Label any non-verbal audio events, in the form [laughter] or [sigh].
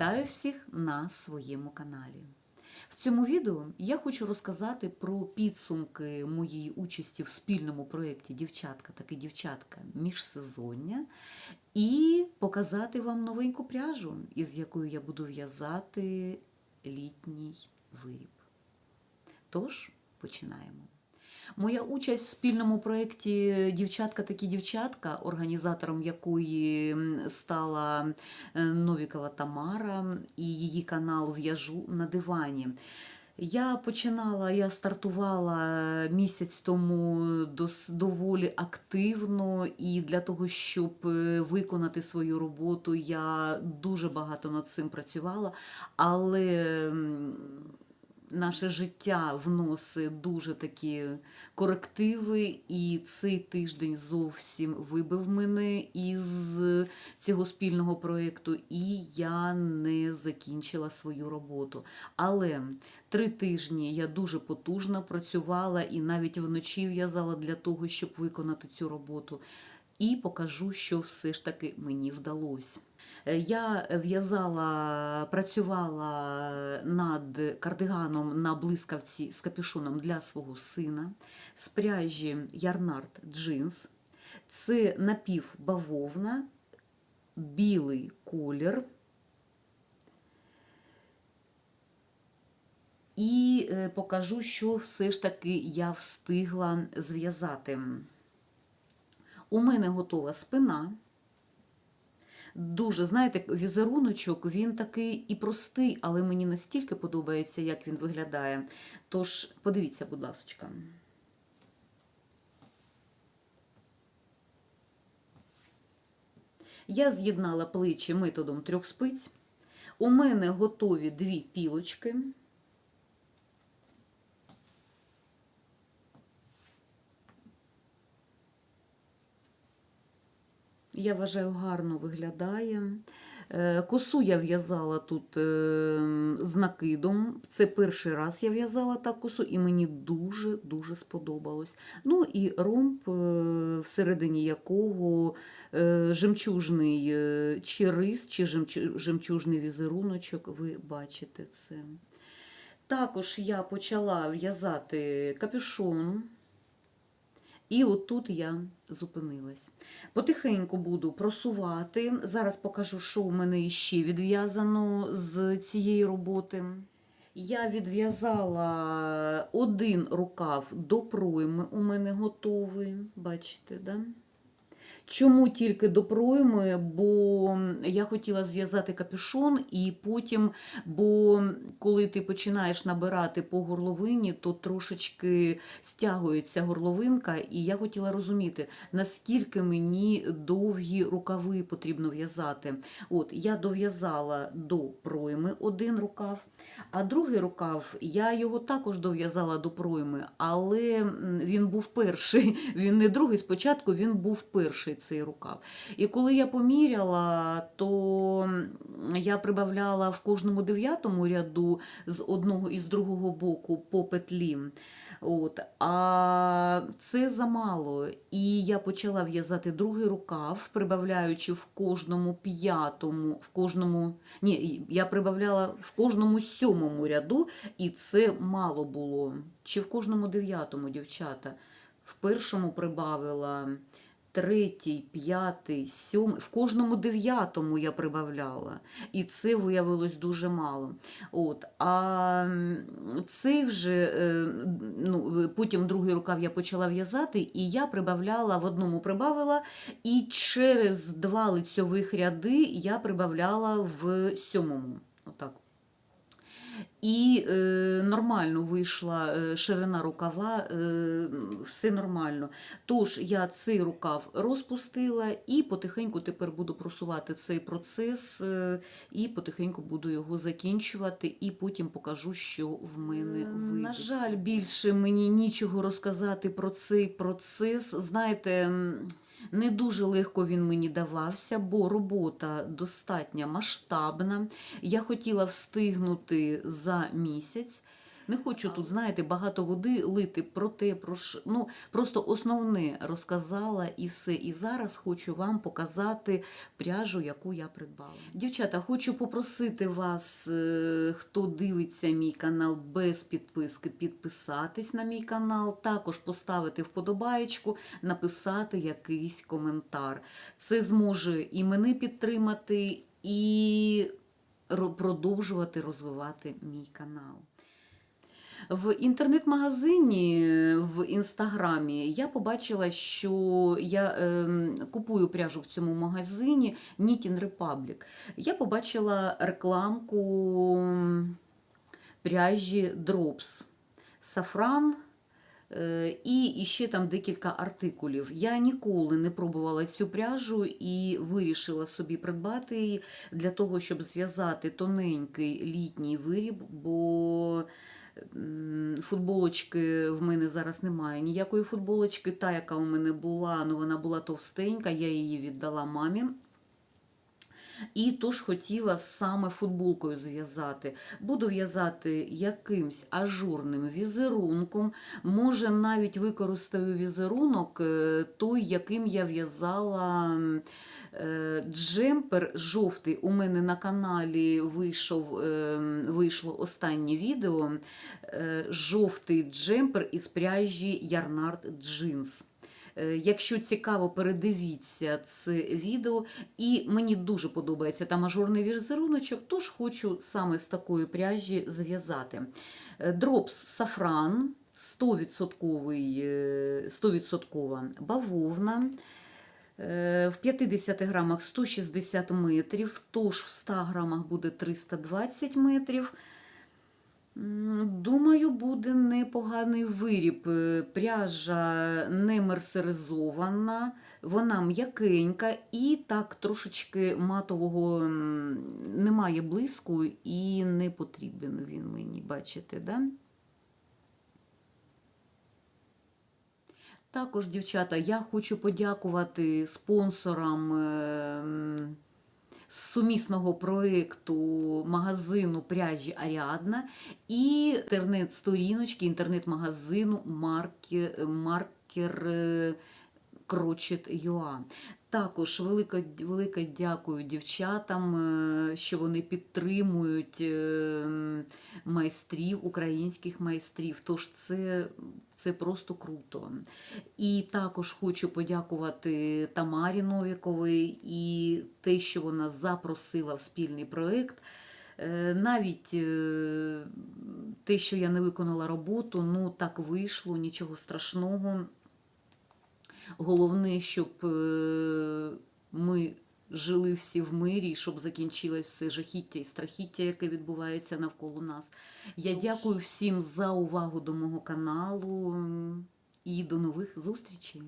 Вітаю всіх на своєму каналі. В цьому відео я хочу розказати про підсумки моєї участі в спільному проєкті Дівчатка таки дівчатка міжсезоння і показати вам новеньку пряжу, із якою я буду в'язати літній виріб. Тож, починаємо. Моя участь в спільному проєкті Дівчатка такі дівчатка, організатором якої стала е, Новікова Тамара і її канал В'яжу на дивані. Я починала, я стартувала місяць тому дос- доволі активно, і для того, щоб е, виконати свою роботу, я дуже багато над цим працювала, але наше життя вносить дуже такі корективи, і цей тиждень зовсім вибив мене із цього спільного проєкту, і я не закінчила свою роботу. Але три тижні я дуже потужно працювала і навіть вночі в'язала для того, щоб виконати цю роботу. І покажу, що все ж таки мені вдалося. Е, Я в'язала, працювала над кардиганом на блискавці з капюшоном для свого сина з пряжі Ярнард Джинс. Це напівбавовна, білий колір. І е, покажу, що все ж таки я встигла зв'язати. У мене готова спина. Дуже, знаєте, візеруночок, він такий і простий, але мені настільки подобається, як він виглядає. Тож, подивіться, будь ласка. Я з'єднала плечі методом трьох спиць. У мене готові дві пілочки. Я вважаю, гарно виглядає. Е, Косу я в'язала тут е, з накидом. Це перший раз я в'язала так косу, і мені дуже-дуже сподобалось. Ну і ромб, е, всередині якого жемчужний чи рис, чи жемчу- жемчужний візеруночок, ви бачите це. Також я почала в'язати капюшон. І отут я зупинилась. Потихеньку буду просувати. Зараз покажу, що у мене ще відв'язано з цієї роботи. Я відв'язала один рукав до пройми, у мене готовий. Бачите, да? Чому тільки до пройми? Бо я хотіла зв'язати капюшон, і потім, бо коли ти починаєш набирати по горловині, то трошечки стягується горловинка, і я хотіла розуміти, наскільки мені довгі рукави потрібно в'язати. От я дов'язала до пройми один рукав, а другий рукав я його також дов'язала до пройми, але він був перший. [laughs] Він не другий спочатку, він був перший цей рукав. І коли я поміряла, то я прибавляла в кожному дев'ятому ряду з одного і з другого боку по петлі. От. А це замало. І я почала в'язати другий рукав, прибавляючи в кожному п'ятому, в кожному. Ні, я прибавляла в кожному сьомому ряду, і це мало було. Чи в кожному дев'ятому, дівчата. В першому прибавила третій, п'ятий, сьомий, в кожному дев'ятому я прибавляла. І це виявилось дуже мало. От. А цей вже, е, ну, потім другий рукав я почала в'язати, і я прибавляла, в одному прибавила, і через два лицьових ряди я прибавляла в сьомому. Отак. І е, нормально вийшла е, ширина рукава, е, все нормально. Тож я цей рукав розпустила і потихеньку тепер буду просувати цей процес, е, і потихеньку буду його закінчувати, і потім покажу, що в мене вийде. На жаль, більше мені нічого розказати про цей процес. Знаєте. Не дуже легко він мені давався, бо робота достатньо масштабна. Я хотіла встигнути за місяць. Не хочу тут, знаєте, багато води лити про те, про ш... ну, просто основне розказала і все. І зараз хочу вам показати пряжу, яку я придбала. Дівчата, хочу попросити вас, е, хто дивиться мій канал без підписки, підписатись на мій канал, також поставити вподобаєчку, написати якийсь коментар. Це зможе і мене підтримати, і продовжувати розвивати мій канал. В інтернет-магазині в інстаграмі я побачила, що я ем, купую пряжу в цьому магазині Knitting Republic. Я побачила рекламку пряжі Drops. Сафран е, і, ще там декілька артикулів. Я ніколи не пробувала цю пряжу і вирішила собі придбати її для того, щоб зв'язати тоненький літній виріб, бо футболочки в мене зараз немає. Ніякої футболочки, та, яка у мене була, ну вона була товстенька, я її віддала мамі. І тож хотіла саме футболкою зв'язати. Буду в'язати якимсь ажурним візерунком. Може, навіть використаю візерунок е, той, яким я в'язала е, джемпер жовтий. У мене на каналі вийшов, е, вийшло останнє відео. Жовтий джемпер із пряжі Ярнард Джинс. Е, Якщо цікаво, передивіться це відео. І мені дуже подобається там ажурний візеруночок, тож хочу саме з такої пряжі зв'язати. Е, Дропс сафран 100%, е, 100% бавовна. В 50 грамах 160 метрів, тож в 100 грамах буде 320 метрів. Думаю, буде непоганий виріб. Е, Пряжа не мерсеризована, вона м'якенька і так трошечки матового немає блиску і не потрібен він мені, бачите, да? Також, дівчата, я хочу подякувати спонсорам. Сумісного проєкту магазину пряжі Аріадна і інтернет-сторіночки інтернет-магазину Маркер, маркер е, Crochet.ua. Також велике, велике дякую дівчатам, е, що вони підтримують е, майстрів, українських майстрів. Тож це, це просто круто. І також хочу подякувати Тамарі Новіковій і те, що вона запросила в спільний проєкт. Е, Навіть е, те, що я не виконала роботу, ну так вийшло, нічого страшного. Головне, щоб е, ми жили всі в мирі, щоб закінчилось все жахіття і страхіття, яке відбувається навколо нас. Я дякую всім за увагу до мого каналу і до нових зустрічей.